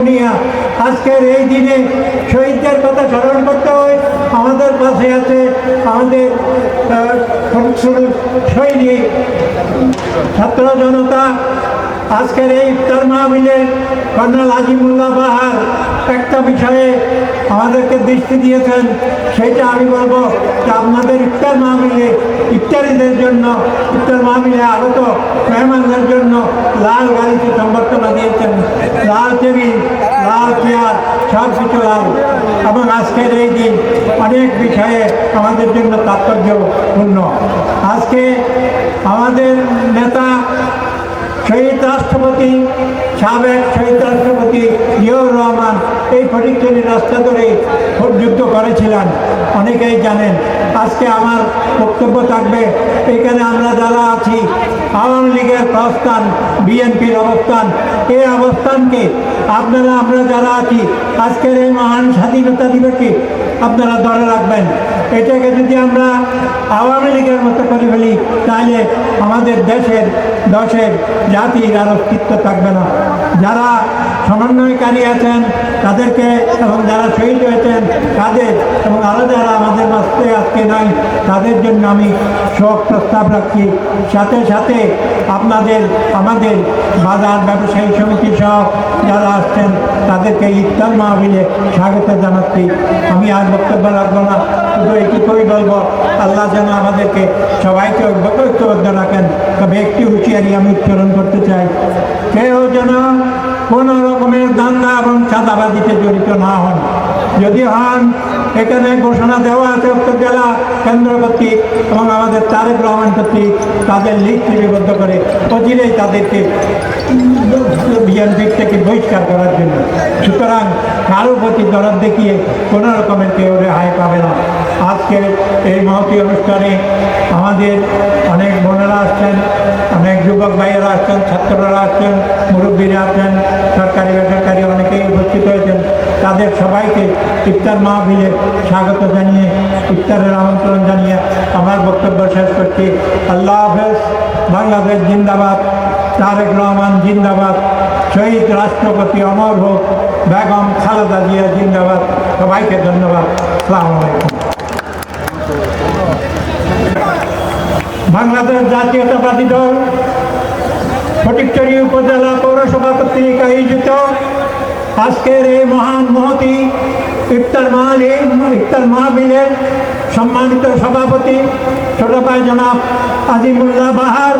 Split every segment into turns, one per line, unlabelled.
আজকের এই দিনে শহীদদের কথা স্মরণ করতে হয়। আমাদের পাশে আছে আমাদের সৈনিক, ছাত্র জনতা। আজকের এই ইফতার মাহবিলে কর্নেল আজিমুল্লাহ বাহার একটা বিষয়ে আমাদেরকে দৃষ্টি দিয়েছেন। সেটা আমি বলব যে আপনাদের ইফতার মাহবিলে ইফতারিদের জন্য, ইফতার মাহবিলে আগত মেহমানদের জন্য লাল গাড়িতে সংবর্ধনা দিয়েছেন লাল টেবিল লাল চেয়ার সব কিছু লাল এবং আজকের এই দিন অনেক বিষয়ে আমাদের জন্য তাৎপর্যপূর্ণ। আজকে আমাদের নেতা শহীদ রাষ্ট্রপতি, সাবেক শহীদ রাষ্ট্রপতি জিয়াউর রহমান এই ফটিকচুরি রাস্তা ধরে যুদ্ধ করেছিলেন। অনেকেই জানেন, আজকে আমার বক্তব্য থাকবে, এখানে আমরা যারা আছি, আওয়ামী লীগের প্রস্থান, বিএনপির অবস্থান, এই অবস্থানকে আপনারা, আমরা যারা আছি, আজকের এই মহান স্বাধীনতা দিবসে আপনারা ধরে রাখবেন। এটাকে যদি আমরা আওয়ামী লীগের মতো করে ফেলি, তাহলে আমাদের দেশের, দশের জাতির আর অস্তিত্ব থাকবে না। যারা সমন্বয়কারী আছেন, তাদেরকে এবং যারা শহীদ হয়েছেন, তাদের এবং আরও যারা আমাদের মাঝে আজকে নাই, তাদের জন্য আমি শোক প্রস্তাব রাখছি। সাথে সাথে আপনাদের, আমাদের বাজার ব্যবসায়ী সমিতি সহ যারা আসছেন, তাদেরকে ইফতার মাহবিলে স্বাগত জানাচ্ছি। আমি আর বক্তব্য রাখব না, শুধু এইটুকুই বলব, আল্লাহ যেন আমাদেরকে সবাইকে ঐক্যবদ্ধ রাখেন। তবে একটি হুঁশিয়ারি আমি উচ্চারণ করতে চাই। কেউ যেন কোনো রকমের দাঙ্গা এবং চাঁদাবাজিতে জড়িত না হন। যদি হন, এখানে ঘোষণা দেওয়া আছে উত্তর জেলা কেন্দ্র কর্তৃক এবং আমাদের তারেক রহমান কর্তৃক তাদের লিস্ট লিপিবদ্ধ করে অচিরেই তাদেরকে বিএনপির থেকে বহিষ্কার করার জন্য। সুতরাং কারও প্রতি দরদ দেখিয়ে কোনো রকমের কেউ রেহাই পাবে না। আজকের এই মহতি অনুষ্ঠানে আমাদের অনেক বোনেরা আসছেন, অনেক যুবক ভাইয়েরা আসছেন, ছাত্ররা আসছেন, মুরব্বীরা আছেন সরকারি বেসরকারি অনেকেই উপস্থিত হয়েছেন। তাদের সবাইকে ইফতার মাহফিলে স্বাগত জানিয়ে, ইফতারের আমন্ত্রণ জানিয়ে আমার বক্তব্য শেষ করছি। আল্লাহ হাফেজ, বাংলাদেশ জিন্দাবাদ, তারেক রহমান জিন্দাবাদ, শহীদ রাষ্ট্রপতি অমর হোক, বেগম খালেদা জিয়া জিন্দাবাদ। সবাইকে ধন্যবাদ। আলাইকুম। বাংলাদেশ জাতীয়তাবাদী দল ফটিকচুরি উপজেলা পৌরসভা কর্তৃক আয়োজিত আজকের এই মহান মহতি ইফতার মাহলিম ইফতার মাহবিলের সম্মানিত সভাপতি, ছোট ভাই জনাব আজিমুল্লাহ বাহার।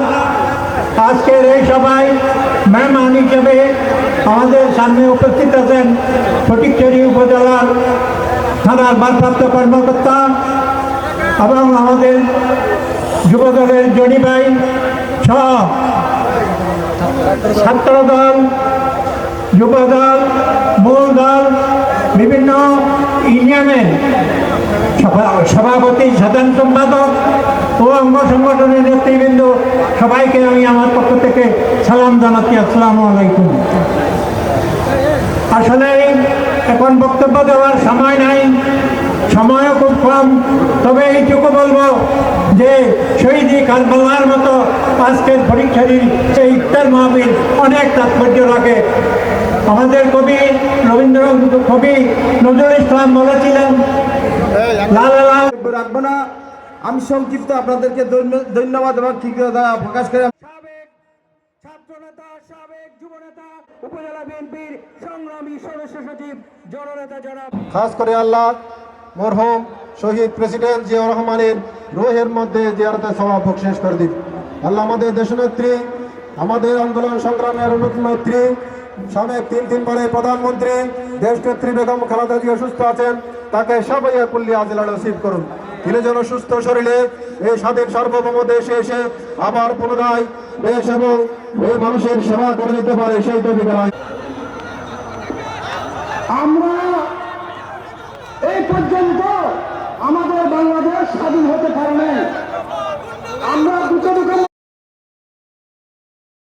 আজকের এই সভায় মেহমান হিসেবে আমাদের সামনে উপস্থিত আছেন ফটিকচুরি উপজেলার থানার ভারপ্রাপ্ত কর্মকর্তা এবং আমাদের যুবদলের জনি ভাই সহ ছাত্রদল, যুবদল মূল দল বিভিন্ন ইউনিয়নের সভাপতি, সাধারণ সম্পাদক ও অঙ্গ সংগঠনের নেতৃবৃন্দ সবাইকে আমি আমার পক্ষ থেকে সালাম জানাচ্ছি, আসসালামু আলাইকুম। আসলে এখন বক্তব্য দেওয়ার সময় নাই, সময়ও কম তবে এইটুকু বলব যে শহীদি কারবালার মতো আজকের পরীক্ষারই এই ইফতার মাহবিল অনেক তাৎপর্য রাখে আমাদের কবি রবীন্দ্র কবি নজরুল ইসলাম বলেছিলেন লাল লাল
রাখব না। আমি সংক্ষিপ্ত আপনাদেরকে ধন্য- ধন্যবাদ এবং কৃতজ্ঞতা প্রকাশ করে।
ছাত্রনেতা সাবেক যুবনেতা উপজেলা বিএনপির সংগ্রামী সদস্য সচিব জননেতা জনাব।
খাস করে আল্লাহ। মরহুম শহীদ প্রেসিডেন্ট জিয়াউর রহমানের রোহের মধ্যে জিয়ারতের স্বভাব শেষ করে দিন। আল্লাহ আমাদের দেশনেত্রী, আমাদের আন্দোলন সংগ্রামের নেত্রী সাবেক তিন তিন বারে প্রধানমন্ত্রী, দেশনেত্রী বেগম খালেদা জিয়া সুস্থ আছেন, তাকে সবাই কুল্লি আজিলা নসিব করুন। তিনি যেন সুস্থ শরীরে এই স্বাধীন সার্বভৌম দেশে এসে আবার পুনরায় দেশ এবং এই মানুষের সেবা করে দিতে পারে সেই তৈরি
আমরা পর্যন্ত আমাদের বাংলাদেশ স্বাধীন হতে পারে নাই। আমরা দুটো দুটো